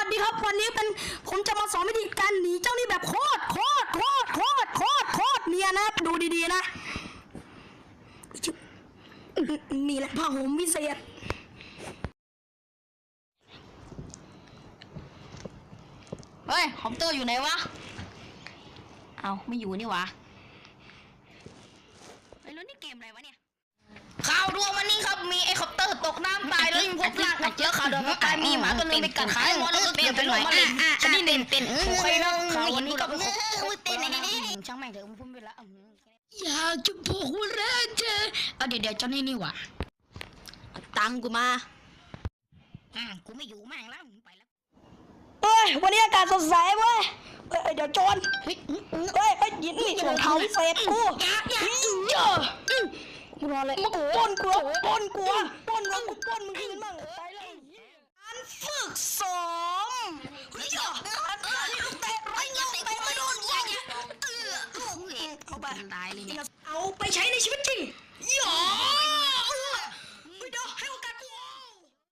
วัสดีครับ วันนี้เป็นผมจะมาสอนวิธีการหนีเจ้านี่แบบโคตรโคตรโคตรโคตรโคตรโคตรเนียนนะครับดูดีๆนะนี่แหละผ้าห่มวิเศษเฮ้ยคอมเตอร์อยู่ไหนวะ เอาไม่อยู่นี่หวะไอ้ยแล้วนี่เกมอะไรวะเนี่ยข่าวดวงวันนี้ครับมีไอ้คอปเตอร์ตกน้ำตายแล้ว เจอข่าวเดือดกายมีหมาตัวหนึงไปกัดขาหมอแล้วก็เปลี่ยนเป็นโรคมะเร็งชนิดเด่นเต้นโอเคนะข่าววันนี้ก็เป็นของเต้นในนี้ช่างแม่งเถอะมึงพูดไปละอื้อหืออยาจะบอกว่าแรักเธอเดี๋ยวเดี๋ยวเจ้านี่นี่ว่าเอาตังกูมาอะกูไม่อยู่แม่งแล้วไปแล้วเอ้ยวันนี้อากาศสดใสเว้ยเดี๋ยวจรเฮ้ยเฮ้ยยินนี่รองเท้าเศษกูเยอะรอเลยมาปล้นกูเหรอปล้นกูเหรอปล้นแล้วกูปล้นมึงคืนบ้างไปเลยการ สองเฮ้ยการเตะไรเงี้ยเตะไม่โดนยิงเอาไปตายเลยเนี่ยเอาไปใช้ในชีวิตจริงย